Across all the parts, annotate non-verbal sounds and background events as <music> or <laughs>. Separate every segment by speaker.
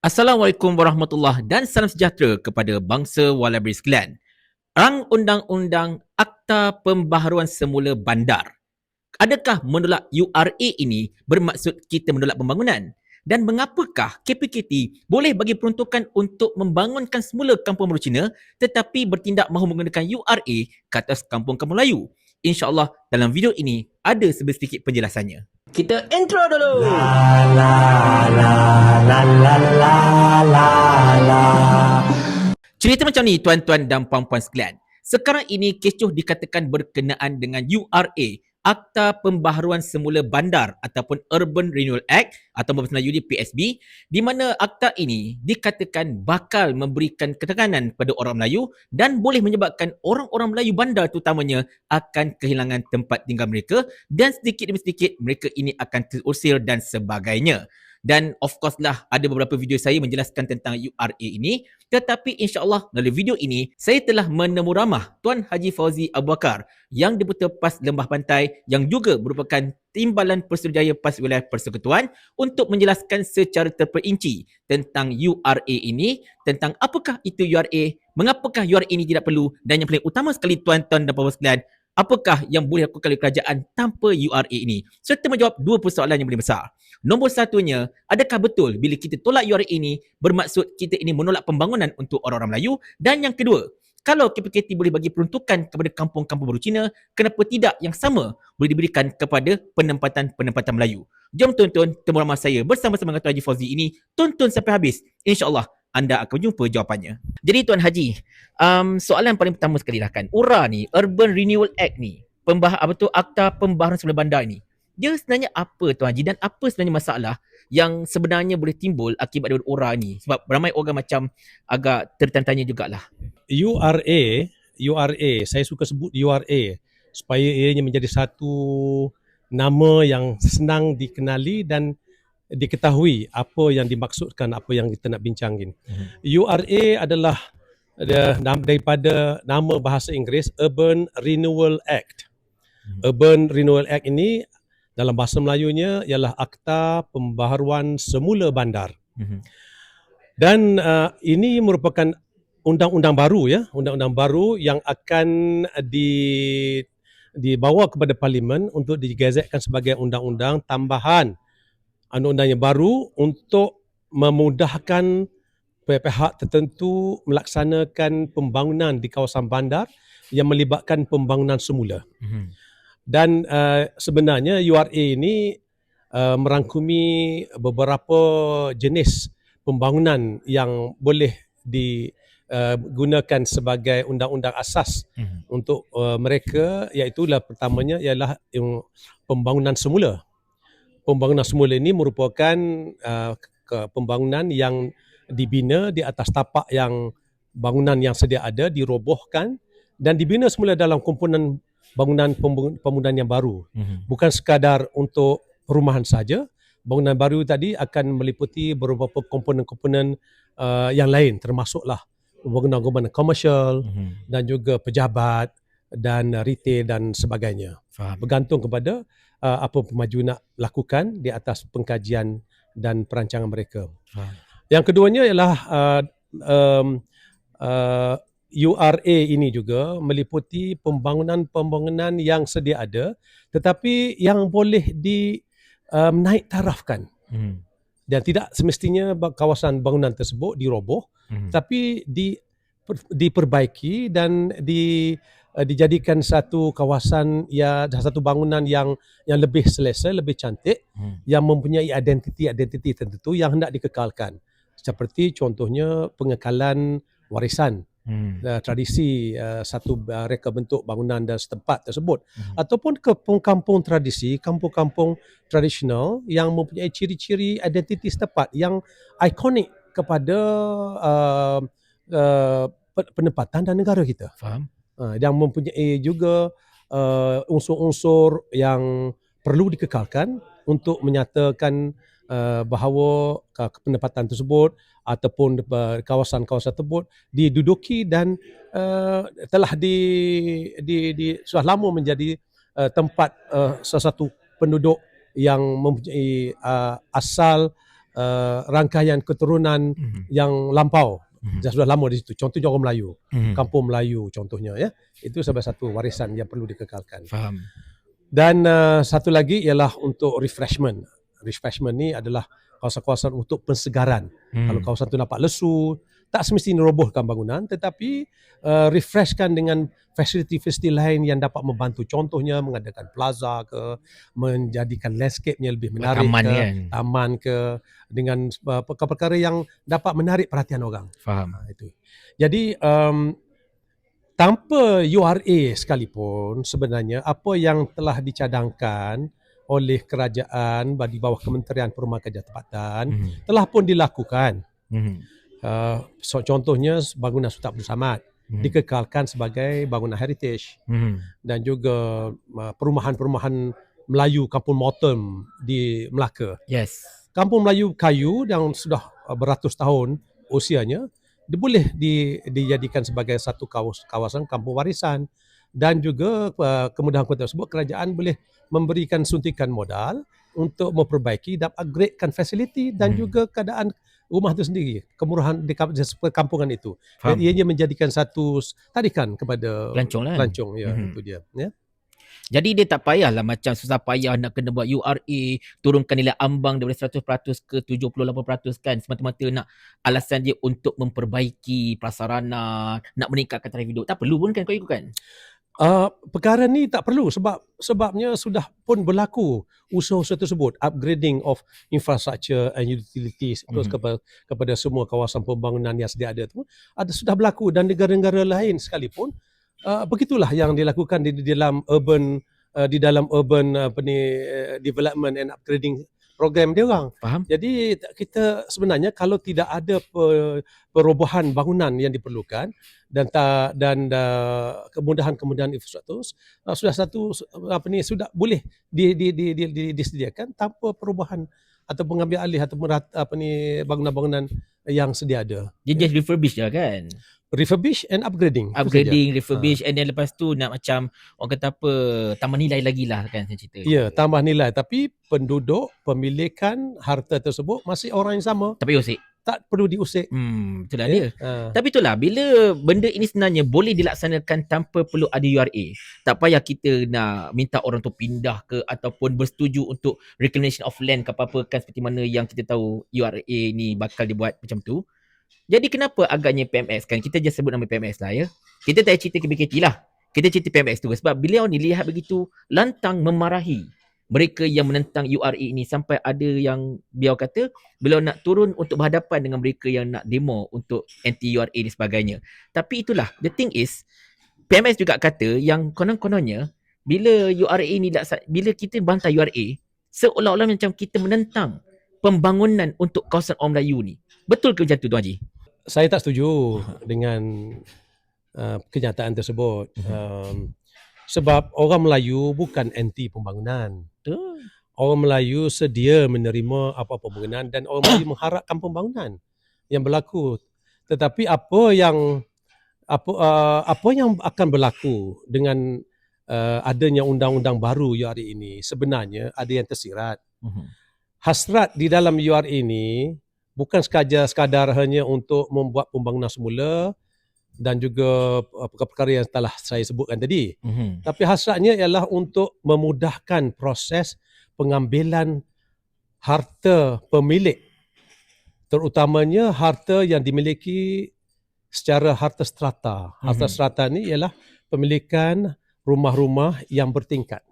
Speaker 1: Assalamualaikum warahmatullahi dan salam sejahtera kepada bangsa Wallaby sekalian. Rang Undang-Undang Akta Pembaharuan Semula Bandar. Adakah menolak URA ini bermaksud kita menolak pembangunan? Dan mengapakah KPKT boleh bagi peruntukan untuk membangunkan semula kampung baru Cina tetapi bertindak mahu menggunakan URA ke atas kampung-kampung Melayu? InsyaAllah dalam video ini ada sedikit penjelasannya. Kita intro dulu. Cerita macam ni tuan-tuan dan puan-puan sekalian. Sekarang ini kecoh dikatakan berkenaan dengan URA Akta Pembaharuan Semula Bandar ataupun Urban Renewal Act atau bahasa Melayu di PSB di mana akta ini dikatakan bakal memberikan ketekanan kepada orang Melayu dan boleh menyebabkan orang-orang Melayu bandar terutamanya akan kehilangan tempat tinggal mereka dan sedikit demi sedikit mereka ini akan terusir dan sebagainya. Dan of course lah ada beberapa video saya menjelaskan tentang URA ini. Tetapi insyaAllah melalui video ini saya telah menemu ramah Tuan Haji Fauzi Abu Bakar yang Deputy PAS Lembah Pantai yang juga merupakan Timbalan Persuruhjaya PAS Wilayah Persekutuan untuk menjelaskan secara terperinci tentang URA ini, tentang apakah itu URA, mengapakah URA ini tidak perlu dan yang paling utama sekali tuan-tuan dan puan sekalian, apakah yang boleh dilakukan oleh kerajaan tanpa URA ini? Serta menjawab dua persoalan yang paling besar. Nombor satunya, adakah betul bila kita tolak URA ini bermaksud kita ini menolak pembangunan untuk orang-orang Melayu? Dan yang kedua, kalau KPKT boleh bagi peruntukan kepada kampung-kampung baru Cina, kenapa tidak yang sama boleh diberikan kepada penempatan-penempatan Melayu? Jom tonton temu ramah saya bersama-sama dengan Tuan Haji Fauzi ini. Tonton sampai habis. InsyaAllah anda akan jumpa jawapannya. Jadi Tuan Haji, um, soalan paling pertama sekali lah kan. URA ni, Urban Renewal Act ni, pembah apa tu Akta Pembaharuan Semula Bandar ni dia sebenarnya apa Tuan Haji dan apa sebenarnya masalah yang sebenarnya boleh timbul akibat daripada URA ni sebab ramai orang macam agak tertanya-tanya jugalah.
Speaker 2: URA, URA, saya suka sebut URA supaya ianya menjadi satu nama yang senang dikenali dan diketahui apa yang dimaksudkan, apa yang kita nak bincangin. Mm-hmm. URA adalah daripada nama bahasa Inggeris Urban Renewal Act. Mm-hmm. Urban Renewal Act ini dalam bahasa Melayunya ialah Akta Pembaharuan Semula Bandar. Mm-hmm. Dan uh, ini merupakan undang-undang baru ya, undang-undang baru yang akan di dibawa kepada parlimen untuk digazetkan sebagai undang-undang tambahan undang-undang yang baru untuk memudahkan pihak tertentu melaksanakan pembangunan di kawasan bandar yang melibatkan pembangunan semula. Mm-hmm. Dan uh, sebenarnya URA ini uh, merangkumi beberapa jenis pembangunan yang boleh digunakan uh, sebagai undang-undang asas mm-hmm. untuk uh, mereka iaitu lah pertamanya ialah yang pembangunan semula. Pembangunan semula ini merupakan uh, pembangunan yang dibina di atas tapak yang bangunan yang sedia ada dirobohkan dan dibina semula dalam komponen bangunan pembangunan yang baru. Mm-hmm. Bukan sekadar untuk perumahan saja. Bangunan baru tadi akan meliputi beberapa komponen-komponen uh, yang lain termasuklah bangunan-bangunan komersial mm-hmm. dan juga pejabat dan retail dan sebagainya. Faham. Bergantung kepada uh, apa pemaju nak lakukan di atas pengkajian dan perancangan mereka. Faham. Yang keduanya ialah uh, um, uh, URA ini juga meliputi pembangunan-pembangunan yang sedia ada tetapi yang boleh di um, naik tarafkan. Hmm. Dan tidak semestinya kawasan bangunan tersebut diroboh hmm. tapi di diperbaiki dan di uh, dijadikan satu kawasan ya satu bangunan yang yang lebih selesa, lebih cantik hmm. yang mempunyai identiti-identiti tertentu yang hendak dikekalkan. Seperti contohnya pengekalan warisan hmm. uh, tradisi uh, satu uh, reka bentuk bangunan dan setempat tersebut hmm. ataupun kampung-kampung tradisi kampung-kampung tradisional yang mempunyai ciri-ciri identiti setempat yang ikonik kepada uh, uh, penempatan dan negara kita faham uh, yang mempunyai juga uh, unsur-unsur yang perlu dikekalkan untuk menyatakan uh, bahawa penempatan tersebut ataupun kawasan-kawasan tersebut diduduki dan uh, telah di, di, di sudah lama menjadi uh, tempat uh, sesuatu penduduk yang mempunyai uh, asal uh, rangkaian keturunan
Speaker 1: Mhm.
Speaker 2: yang lampau
Speaker 1: Mhm.
Speaker 2: yang sudah lama di situ. Contohnya orang Melayu,
Speaker 1: Mhm.
Speaker 2: kampung Melayu contohnya ya. Itu salah satu warisan yang perlu dikekalkan.
Speaker 1: Faham.
Speaker 2: Dan uh, satu lagi ialah untuk refreshment. Refreshment ni adalah kawasan-kawasan untuk pensegaran.
Speaker 1: Hmm.
Speaker 2: Kalau kawasan tu nampak lesu, tak semestinya robohkan bangunan tetapi uh, refreshkan dengan fasiliti-fasiliti lain yang dapat membantu. Contohnya mengadakan plaza ke, menjadikan landscape-nya lebih menarik
Speaker 1: taman
Speaker 2: ke,
Speaker 1: kan.
Speaker 2: taman ke dengan uh, perkara-perkara yang dapat menarik perhatian orang.
Speaker 1: Faham.
Speaker 2: Ha, itu. Jadi um, tanpa URA sekalipun sebenarnya apa yang telah dicadangkan oleh kerajaan di bawah Kementerian Perumahan Kerja Tempatan
Speaker 1: Mhm.
Speaker 2: telah pun dilakukan.
Speaker 1: Mhm.
Speaker 2: Uh, so, contohnya bangunan Sultan Abdul Samad
Speaker 1: Mhm.
Speaker 2: dikekalkan sebagai bangunan heritage
Speaker 1: Mhm.
Speaker 2: dan juga uh, perumahan-perumahan Melayu Kampung Motem di Melaka.
Speaker 1: Yes.
Speaker 2: Kampung Melayu kayu yang sudah uh, beratus tahun usianya dia boleh di, dijadikan sebagai satu kawas, kawasan kampung warisan dan juga uh, kemudahan-kemudahan tersebut kerajaan boleh memberikan suntikan modal untuk memperbaiki dan upgradekan fasiliti dan
Speaker 1: Hmm.
Speaker 2: juga keadaan rumah itu sendiri kemurahan di kamp- di perkampungan itu
Speaker 1: Faham.
Speaker 2: dan ianya menjadikan satu tarikan kepada
Speaker 1: Pelancong lah. kan?
Speaker 2: pelancong ya
Speaker 1: Mhm.
Speaker 2: itu dia ya
Speaker 1: Jadi dia tak payahlah macam susah payah nak kena buat URA, turunkan nilai ambang daripada 100% ke 78% kan semata-mata nak alasan dia untuk memperbaiki prasarana, nak meningkatkan taraf hidup. Tak perlu pun kan kau ikut kan?
Speaker 2: Uh, perkara ni tak perlu sebab sebabnya sudah pun berlaku usaha-usaha tersebut upgrading of infrastructure and utilities
Speaker 1: Mhm.
Speaker 2: mm kepada, kepada semua kawasan pembangunan yang sedia ada tu ada sudah berlaku dan negara-negara lain sekalipun uh, begitulah yang dilakukan di, di dalam urban uh, di dalam urban uh, apa ni uh, development and upgrading program dia orang
Speaker 1: Faham?
Speaker 2: jadi kita sebenarnya kalau tidak ada pe- perubahan bangunan yang diperlukan dan ta, dan uh, kemudahan-kemudahan infrastruktur uh, sudah satu apa ni sudah boleh di, di, di, di, di, disediakan tanpa perubahan atau pengambil alih atau merat, apa ni bangunan-bangunan yang sedia ada.
Speaker 1: Dia just refurbish je kan?
Speaker 2: Refurbish and upgrading.
Speaker 1: Upgrading, refurbish and then lepas tu nak macam orang kata apa, tambah nilai lagi lah kan saya cerita.
Speaker 2: Ya, tambah nilai tapi penduduk pemilikan harta tersebut masih orang yang sama,
Speaker 1: Tapi Yosik,
Speaker 2: tak perlu diusik.
Speaker 1: hmm, itulah
Speaker 2: Ya.
Speaker 1: dia.
Speaker 2: Uh,
Speaker 1: Tapi itulah bila benda ini sebenarnya boleh dilaksanakan tanpa perlu ada URA. Tak payah kita nak minta orang tu pindah ke ataupun bersetuju untuk reclamation of land ke apa-apa kan seperti mana yang kita tahu URA ni bakal dibuat macam tu. Jadi kenapa agaknya PMS kan kita just sebut nama PMS lah ya. Kita tak cerita KBKT lah. Kita cerita PMS tu sebab beliau ni lihat begitu lantang memarahi mereka yang menentang URA ini sampai ada yang beliau kata beliau nak turun untuk berhadapan dengan mereka yang nak demo untuk anti URA dan sebagainya. Tapi itulah, the thing is, PMS juga kata yang konon-kononnya, bila URA ni, laksa- bila kita bantah URA, seolah-olah macam kita menentang pembangunan untuk kawasan orang Melayu ni. Betul ke macam tu Tuan Haji?
Speaker 2: saya tak setuju dengan uh, kenyataan tersebut.
Speaker 1: Mhm.
Speaker 2: Um, sebab orang Melayu bukan anti pembangunan.
Speaker 1: Betul.
Speaker 2: Orang Melayu sedia menerima apa-apa pembangunan dan orang Melayu mengharapkan pembangunan yang berlaku. Tetapi apa yang apa uh, apa yang akan berlaku dengan uh, adanya undang-undang baru URA ini sebenarnya ada yang tersirat.
Speaker 1: Mhm.
Speaker 2: Hasrat di dalam URA ini bukan sekadar sekadar hanya untuk membuat pembangunan semula dan juga uh, perkara-perkara yang telah saya sebutkan tadi.
Speaker 1: Mhm.
Speaker 2: Tapi hasratnya ialah untuk memudahkan proses pengambilan harta pemilik terutamanya harta yang dimiliki secara harta strata. Harta
Speaker 1: Mhm.
Speaker 2: strata ni ialah pemilikan rumah-rumah yang bertingkat.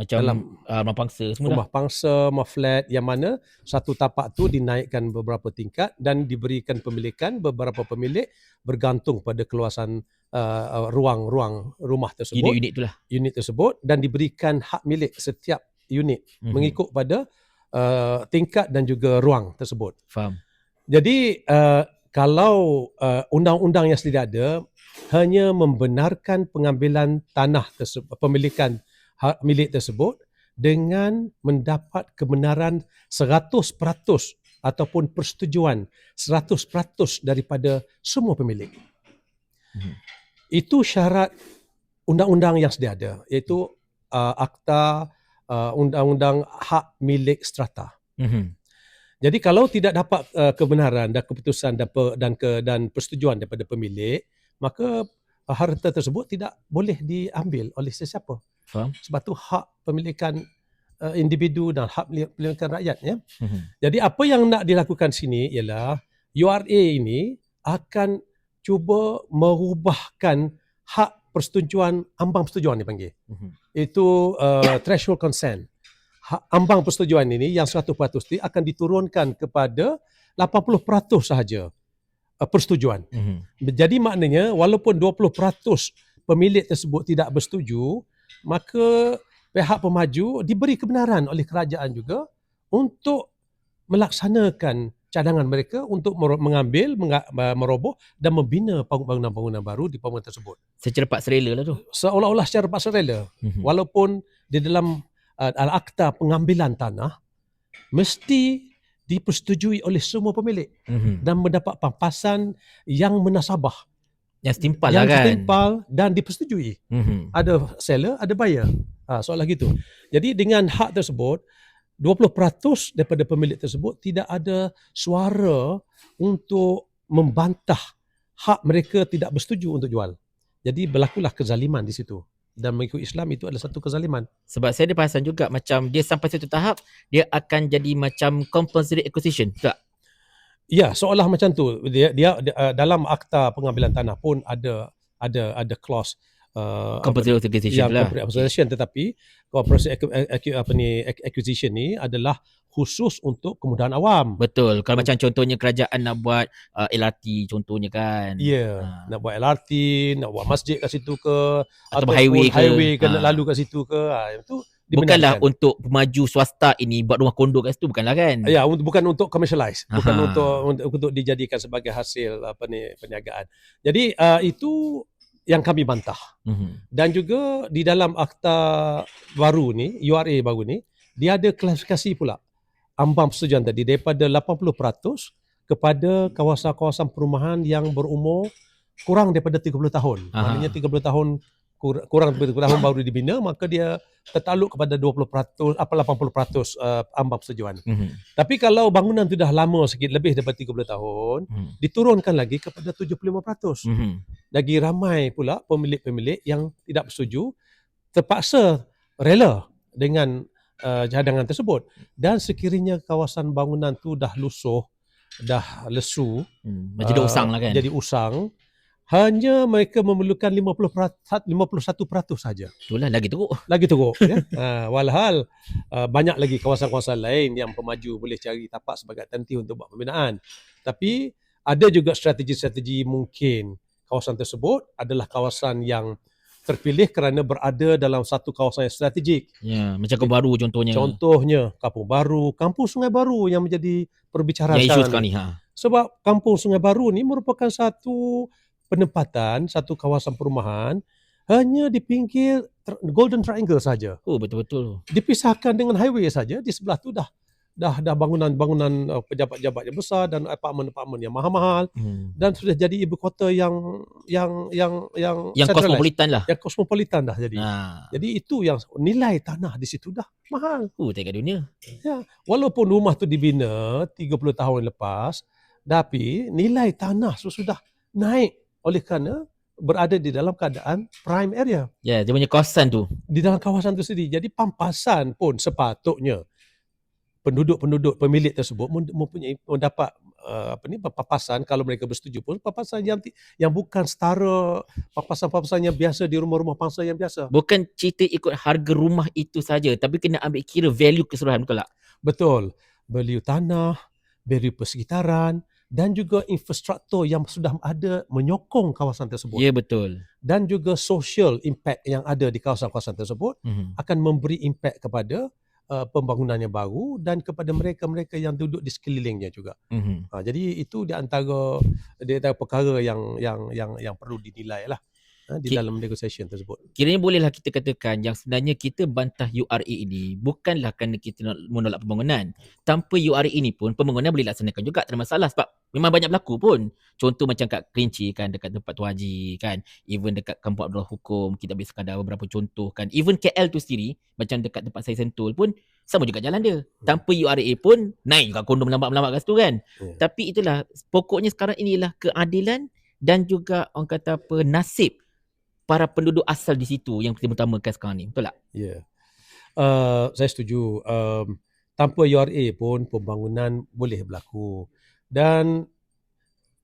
Speaker 1: Macam
Speaker 2: Dalam
Speaker 1: uh, rumah pangsa semua
Speaker 2: Rumah pangsa, rumah flat yang mana satu tapak tu dinaikkan beberapa tingkat dan diberikan pemilikan beberapa pemilik bergantung pada keluasan uh, uh, ruang-ruang rumah
Speaker 1: dah.
Speaker 2: tersebut.
Speaker 1: Unit-unit tu lah.
Speaker 2: unit tersebut dan diberikan hak milik setiap unit
Speaker 1: Mhm.
Speaker 2: mengikut pada uh, tingkat dan juga ruang tersebut.
Speaker 1: Faham.
Speaker 2: Jadi uh, kalau uh, undang-undang yang sedia ada hanya membenarkan pengambilan tanah tersebut, pemilikan hak milik tersebut dengan mendapat kebenaran 100% ataupun persetujuan 100% daripada semua pemilik.
Speaker 1: Mhm.
Speaker 2: Itu syarat undang-undang yang sedia ada iaitu uh, akta uh, undang-undang hak milik strata.
Speaker 1: Mhm.
Speaker 2: Jadi kalau tidak dapat uh, kebenaran dan keputusan dan pe, dan ke dan persetujuan daripada pemilik, maka uh, harta tersebut tidak boleh diambil oleh sesiapa.
Speaker 1: Faham?
Speaker 2: Sebab tu hak pemilikan uh, individu dan hak pemilikan rakyat ya.
Speaker 1: Mhm.
Speaker 2: Jadi apa yang nak dilakukan sini ialah URA ini akan cuba merubahkan hak persetujuan ambang persetujuan dipanggil.
Speaker 1: Mhm.
Speaker 2: Itu uh, threshold consent. Hak ambang persetujuan ini yang 100% ini akan diturunkan kepada 80% sahaja uh, persetujuan.
Speaker 1: Mhm.
Speaker 2: Jadi maknanya walaupun 20% pemilik tersebut tidak bersetuju, maka pihak pemaju diberi kebenaran oleh kerajaan juga untuk melaksanakan cadangan mereka untuk mengambil, menga- meroboh dan membina bangunan-bangunan baru di bangunan tersebut.
Speaker 1: Secara paksa rela lah tu.
Speaker 2: Seolah-olah secara paksa rela.
Speaker 1: Mhm.
Speaker 2: Walaupun di dalam uh, akta pengambilan tanah mesti dipersetujui oleh semua pemilik
Speaker 1: Mhm.
Speaker 2: dan mendapat pampasan yang menasabah
Speaker 1: Yang setimpal
Speaker 2: yang
Speaker 1: lah kan.
Speaker 2: setimpal dan dipersetujui.
Speaker 1: Mhm.
Speaker 2: Ada seller, ada buyer. Ha, soalan gitu. Jadi dengan hak tersebut, 20% daripada pemilik tersebut tidak ada suara untuk membantah hak mereka tidak bersetuju untuk jual. Jadi berlakulah kezaliman di situ. Dan mengikut Islam itu adalah satu kezaliman.
Speaker 1: Sebab saya ada perasan juga macam dia sampai satu tahap dia akan jadi macam compulsory acquisition. Tak?
Speaker 2: Ya, seolah macam tu. Dia, dia, dia uh, dalam akta pengambilan tanah pun ada ada ada clause uh,
Speaker 1: Compulsory acquisition lah.
Speaker 2: acquisition tetapi corporate acqu- apa ni ac- acquisition ni adalah khusus untuk kemudahan awam.
Speaker 1: Betul. Kalau macam contohnya kerajaan nak buat uh, LRT contohnya kan.
Speaker 2: Ya,
Speaker 1: Ha.
Speaker 2: nak buat LRT, nak buat masjid kat situ ke
Speaker 1: Ataupun highway ke.
Speaker 2: highway ke nak
Speaker 1: Ha.
Speaker 2: lalu kat situ ke. Ha, itu
Speaker 1: Bukanlah
Speaker 2: dibenarkan.
Speaker 1: untuk pemaju swasta ini buat rumah kondo kat situ bukanlah kan.
Speaker 2: Ya, untuk, bukan untuk commercialize, bukan
Speaker 1: Aha.
Speaker 2: untuk, untuk untuk dijadikan sebagai hasil apa ni perniagaan. Jadi uh, itu yang kami bantah.
Speaker 1: Mhm.
Speaker 2: Dan juga di dalam akta baru ni, URA baru ni, dia ada klasifikasi pula ambang persetujuan tadi daripada 80% kepada kawasan-kawasan perumahan yang berumur kurang daripada 30 tahun.
Speaker 1: Aha.
Speaker 2: Maknanya 30 tahun kur- kurang daripada 30 tahun baru dibina maka dia tertakluk kepada 20% apa 80% uh, ambang persetujuan.
Speaker 1: Mhm.
Speaker 2: Tapi kalau bangunan tu dah lama sikit lebih daripada 30 tahun
Speaker 1: Mhm.
Speaker 2: diturunkan lagi kepada 75%.
Speaker 1: Mhm.
Speaker 2: lagi ramai pula pemilik-pemilik yang tidak bersetuju terpaksa rela dengan uh, cadangan tersebut dan sekiranya kawasan bangunan tu dah lusuh dah lesu
Speaker 1: Hmm. Dia
Speaker 2: uh,
Speaker 1: usang lah kan.
Speaker 2: jadi usang hanya mereka memerlukan 50% 51% saja
Speaker 1: Itulah lagi teruk.
Speaker 2: lagi teruk ya uh, <laughs> walhal uh, banyak lagi kawasan-kawasan lain yang pemaju boleh cari tapak sebagai alternatif untuk buat pembinaan tapi ada juga strategi-strategi mungkin kawasan tersebut adalah kawasan yang terpilih kerana berada dalam satu kawasan yang strategik
Speaker 1: Ya, macam kau baru contohnya.
Speaker 2: contohnya Kampung Baru Kampung Sungai Baru yang menjadi perbicaraan
Speaker 1: isu
Speaker 2: sekarang
Speaker 1: sekarang
Speaker 2: ni.
Speaker 1: ni. Ha.
Speaker 2: sebab Kampung Sungai Baru ni merupakan satu penempatan satu kawasan perumahan hanya di pinggir Golden Triangle saja
Speaker 1: Oh betul-betul.
Speaker 2: dipisahkan dengan highway saja di sebelah tu dah dah dah bangunan-bangunan uh, pejabat-pejabat yang besar dan apartmen-apartmen yang mahal-mahal
Speaker 1: Hmm.
Speaker 2: dan sudah jadi ibu kota yang yang yang yang
Speaker 1: Yang cosmopolitan lah.
Speaker 2: yang cosmopolitan dah jadi.
Speaker 1: Ha.
Speaker 2: Jadi itu yang nilai tanah di situ dah mahal.
Speaker 1: Oh, tengok dunia.
Speaker 2: Walaupun rumah tu dibina 30 tahun lepas, tapi nilai tanah sudah naik oleh kerana berada di dalam keadaan prime area
Speaker 1: Ya, dia punya kawasan tu.
Speaker 2: di dalam kawasan itu sendiri. Jadi pampasan pun sepatutnya penduduk-penduduk pemilik tersebut mem- mempunyai mendapat uh, apa ni papasan kalau mereka bersetuju pun papasan yang yang bukan setara papasan-papasan yang biasa di rumah-rumah pangsa yang biasa.
Speaker 1: Bukan cerita ikut harga rumah itu saja, tapi kena ambil kira value keseluruhan betul tak?
Speaker 2: Betul. Value tanah, value persekitaran dan juga infrastruktur yang sudah ada menyokong kawasan tersebut
Speaker 1: Ya, betul.
Speaker 2: dan juga social impact yang ada di kawasan-kawasan tersebut
Speaker 1: Mhm.
Speaker 2: akan memberi impact kepada uh, pembangunan yang baru dan kepada mereka-mereka yang duduk di sekelilingnya juga.
Speaker 1: Mhm.
Speaker 2: Ha, jadi itu di antara di antara perkara yang yang yang yang perlu dinilai lah. Uh, di
Speaker 1: Ki-
Speaker 2: dalam negotiation tersebut.
Speaker 1: Kiranya bolehlah kita katakan yang sebenarnya kita bantah URA ini bukanlah kerana kita nak menolak pembangunan. Tanpa URA ini pun pembangunan boleh laksanakan juga tak ada masalah sebab memang banyak berlaku pun. Contoh macam kat Kerinci kan dekat tempat Tuan Haji kan. Even dekat Kampung Abdul Hukum kita ambil sekadar beberapa contoh kan. Even KL tu sendiri macam dekat tempat saya Sentul pun sama juga jalan dia. Tanpa URA pun naik juga kondom melambat-melambat kat situ kan.
Speaker 2: Ya.
Speaker 1: Tapi itulah pokoknya sekarang inilah keadilan dan juga orang kata apa nasib para penduduk asal di situ yang kita utamakan sekarang ni. Betul tak?
Speaker 2: Ya. Yeah. Uh, saya setuju. Um, tanpa URA pun pembangunan boleh berlaku. Dan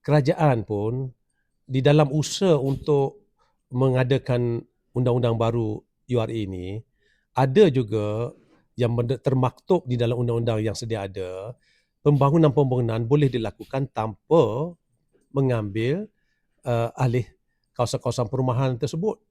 Speaker 2: kerajaan pun di dalam usaha untuk mengadakan undang-undang baru URA ini ada juga yang termaktub di dalam undang-undang yang sedia ada pembangunan-pembangunan boleh dilakukan tanpa mengambil uh, alih kawasan-kawasan perumahan tersebut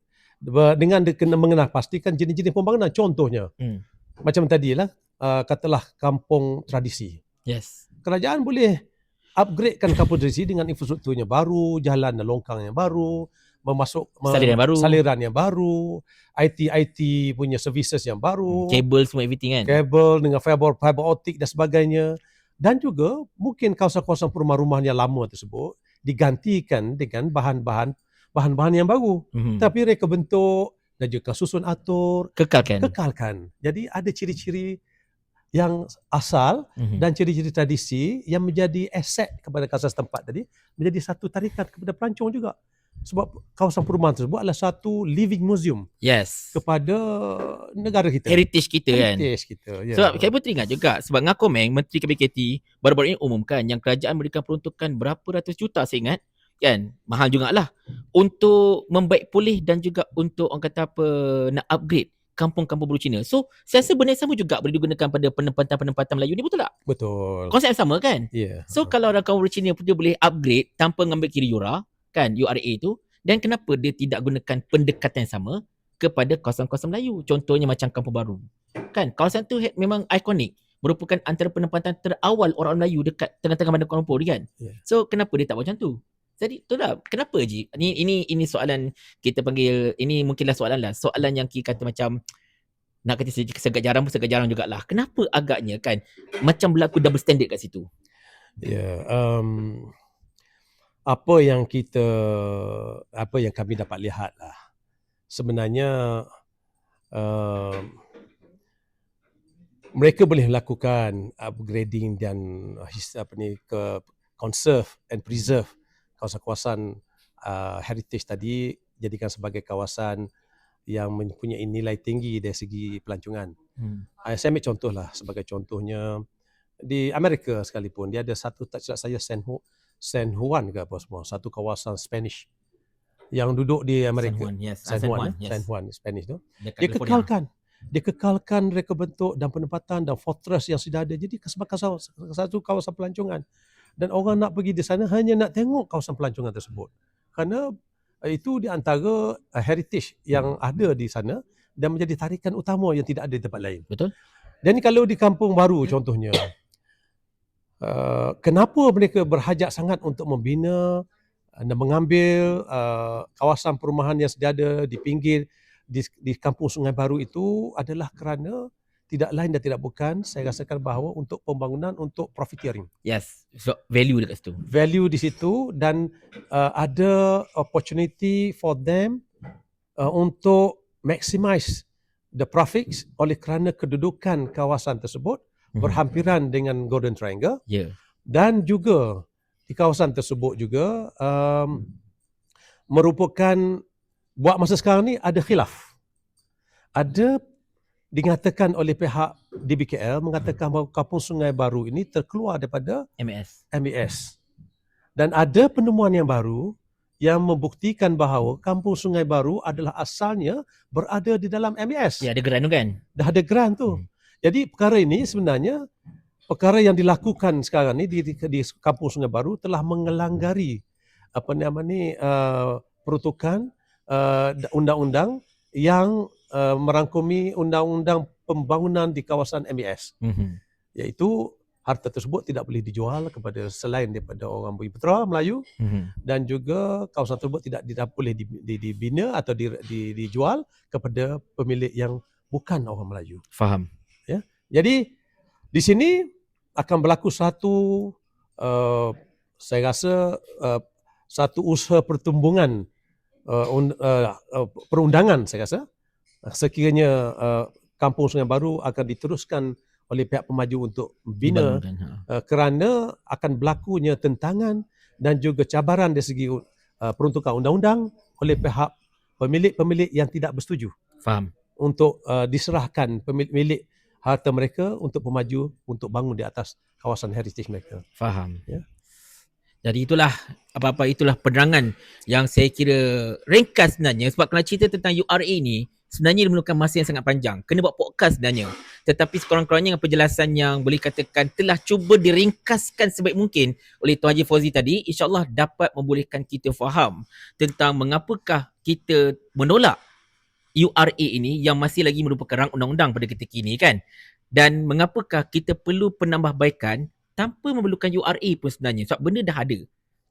Speaker 2: dengan kena mengenal pastikan jenis-jenis pembangunan contohnya
Speaker 1: Hmm.
Speaker 2: macam tadi lah uh, katalah kampung tradisi
Speaker 1: Yes.
Speaker 2: kerajaan boleh upgradekan kampung tradisi dengan infrastrukturnya baru jalan dan longkang yang baru memasuk me-
Speaker 1: Saliran baru.
Speaker 2: saliran yang baru IT IT punya services yang baru
Speaker 1: Kabel semua everything kan.
Speaker 2: kabel dengan fiber fiber optik dan sebagainya dan juga mungkin kawasan-kawasan rumah-rumah yang lama tersebut digantikan dengan bahan-bahan bahan-bahan yang baru
Speaker 1: Hmm.
Speaker 2: tapi reka bentuk dan juga susun atur
Speaker 1: Kekalkan.
Speaker 2: kekalkan jadi ada ciri-ciri yang asal
Speaker 1: Mhm.
Speaker 2: dan ciri-ciri tradisi yang menjadi aset kepada kawasan setempat tadi menjadi satu tarikan kepada pelancong juga sebab kawasan perumahan tersebut adalah satu living museum
Speaker 1: Yes.
Speaker 2: kepada negara kita
Speaker 1: Heritage kita kan.
Speaker 2: heritage kita ya.
Speaker 1: Sebab saya pun teringat juga sebab Ngakomeng Menteri KBKT baru-baru ini umumkan yang kerajaan memberikan peruntukan berapa ratus juta saya ingat kan? Mahal jugalah untuk membaik pulih dan juga untuk orang kata apa nak upgrade kampung-kampung Bulu Cina. So saya rasa benda yang sama juga boleh digunakan pada penempatan-penempatan Melayu ni betul tak?
Speaker 2: betul.
Speaker 1: Konsep yang sama kan?
Speaker 2: ya.
Speaker 1: So kalau orang kaum Bulu Cina pun dia boleh upgrade tanpa mengambil kiri URA kan? URA tu. Dan kenapa dia tidak gunakan pendekatan yang sama kepada kawasan-kawasan Melayu? Contohnya macam Kampung Baru. Kan? Kawasan tu memang ikonik. Merupakan antara penempatan terawal orang Melayu dekat tengah-tengah bandar Kuala Lumpur kan?
Speaker 2: Ya.
Speaker 1: so kenapa dia tak buat macam tu jadi tu lah kenapa Ji? Ini ini ini soalan kita panggil ini mungkinlah soalan lah. Soalan yang kita kata macam nak kata se- segak jarang pun segak jarang jugalah. Kenapa agaknya kan macam berlaku double standard kat situ?
Speaker 2: Ya, um, apa yang kita, apa yang kami dapat lihat lah, sebenarnya um, mereka boleh melakukan upgrading dan apa ni ke conserve and preserve kawasan-kawasan uh, heritage tadi jadikan sebagai kawasan yang mempunyai nilai tinggi dari segi pelancongan.
Speaker 1: hmm.
Speaker 2: Uh, saya ambil contoh lah sebagai contohnya di Amerika sekalipun dia ada satu tak silap saya San, Ju- San Juan ke apa semua satu kawasan Spanish yang duduk di Amerika
Speaker 1: San Juan, yes. Ah,
Speaker 2: San
Speaker 1: San
Speaker 2: Juan,
Speaker 1: Juan,
Speaker 2: eh?
Speaker 1: yes.
Speaker 2: San Juan Spanish tu
Speaker 1: Dekat
Speaker 2: dia
Speaker 1: California.
Speaker 2: kekalkan dia kekalkan reka bentuk dan penempatan dan fortress yang sudah ada jadi sebagai satu kawasan pelancongan dan orang nak pergi di sana hanya nak tengok kawasan pelancongan tersebut kerana eh, itu di antara uh, heritage yang ada di sana dan menjadi tarikan utama yang tidak ada di tempat lain.
Speaker 1: Betul.
Speaker 2: Dan kalau di kampung baru contohnya, uh, kenapa mereka berhajat sangat untuk membina dan mengambil uh, kawasan perumahan yang sedia ada di pinggir di, di kampung Sungai Baru itu adalah kerana tidak lain dan tidak bukan saya rasakan bahawa untuk pembangunan untuk profiteering
Speaker 1: Yes. So value dekat situ.
Speaker 2: value di situ dan uh, ada opportunity for them uh, untuk maximize the profits oleh kerana kedudukan kawasan tersebut
Speaker 1: Mhm.
Speaker 2: berhampiran dengan Golden Triangle.
Speaker 1: Yeah.
Speaker 2: dan juga di kawasan tersebut juga um, merupakan buat masa sekarang ni ada khilaf. Ada dinyatakan oleh pihak DBKL mengatakan bahawa kampung Sungai Baru ini terkeluar daripada
Speaker 1: MS.
Speaker 2: MES. Dan ada penemuan yang baru yang membuktikan bahawa kampung Sungai Baru adalah asalnya berada di dalam MES.
Speaker 1: Ya, ada geran tu kan?
Speaker 2: Dah ada grant tu.
Speaker 1: Hmm.
Speaker 2: Jadi perkara ini sebenarnya perkara yang dilakukan sekarang ni di, di, di kampung Sungai Baru telah mengelanggari apa nama ni uh, peruntukan uh, undang-undang yang uh, merangkumi undang-undang pembangunan di kawasan MES
Speaker 1: Mhm.
Speaker 2: iaitu harta tersebut tidak boleh dijual kepada selain daripada orang bumi putera Melayu
Speaker 1: Mhm.
Speaker 2: dan juga kawasan tersebut tidak tidak boleh di- di- dibina atau di, di, dijual kepada pemilik yang bukan orang Melayu.
Speaker 1: Faham.
Speaker 2: Jadi di sini akan berlaku satu uh, saya rasa uh, satu usaha pertumbungan uh, un, uh, uh, perundangan saya rasa sekiranya uh, kampung Sungai Baru akan diteruskan oleh pihak pemaju untuk bina uh, kerana akan berlakunya tentangan dan juga cabaran dari segi uh, peruntukan undang-undang oleh pihak pemilik-pemilik yang tidak bersetuju
Speaker 1: Faham.
Speaker 2: untuk uh, diserahkan pemilik harta mereka untuk pemaju untuk bangun di atas kawasan heritage mereka.
Speaker 1: Faham.
Speaker 2: Ya.
Speaker 1: Jadi itulah apa-apa itulah penerangan yang saya kira ringkas sebenarnya sebab kalau cerita tentang URA ni sebenarnya dia memerlukan masa yang sangat panjang. Kena buat podcast sebenarnya. Tetapi sekurang-kurangnya dengan penjelasan yang boleh katakan telah cuba diringkaskan sebaik mungkin oleh Tuan Haji Fauzi tadi, insyaAllah dapat membolehkan kita faham tentang mengapakah kita menolak URA ini yang masih lagi merupakan rang undang-undang pada ketika ini kan. Dan mengapakah kita perlu penambahbaikan tanpa memerlukan URA pun sebenarnya sebab benda dah ada.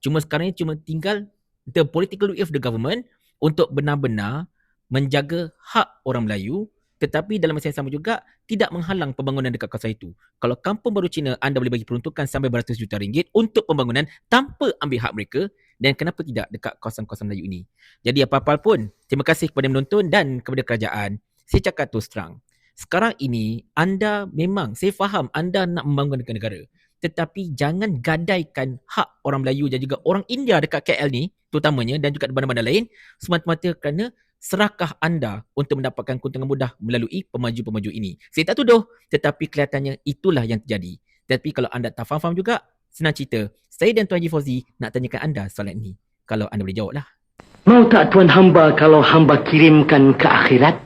Speaker 1: Cuma sekarang ni cuma tinggal the political will of the government untuk benar-benar menjaga hak orang Melayu tetapi dalam masa yang sama juga tidak menghalang pembangunan dekat kawasan itu. Kalau kampung baru Cina anda boleh bagi peruntukan sampai beratus juta ringgit untuk pembangunan tanpa ambil hak mereka dan kenapa tidak dekat kawasan-kawasan Melayu ini. Jadi apa-apa pun, terima kasih kepada menonton dan kepada kerajaan. Saya cakap terus terang, sekarang ini anda memang, saya faham anda nak membangunkan negara. Tetapi jangan gadaikan hak orang Melayu dan juga orang India dekat KL ni, terutamanya dan juga di bandar-bandar lain, semata-mata kerana serakah anda untuk mendapatkan keuntungan mudah melalui pemaju-pemaju ini. Saya tak tuduh, tetapi kelihatannya itulah yang terjadi. Tapi kalau anda tak faham-faham juga, senang cerita. Saya dan Tuan Haji Fauzi nak tanyakan anda soalan ini. Kalau anda boleh jawab lah.
Speaker 3: Mau tak tuan hamba kalau hamba kirimkan ke akhirat?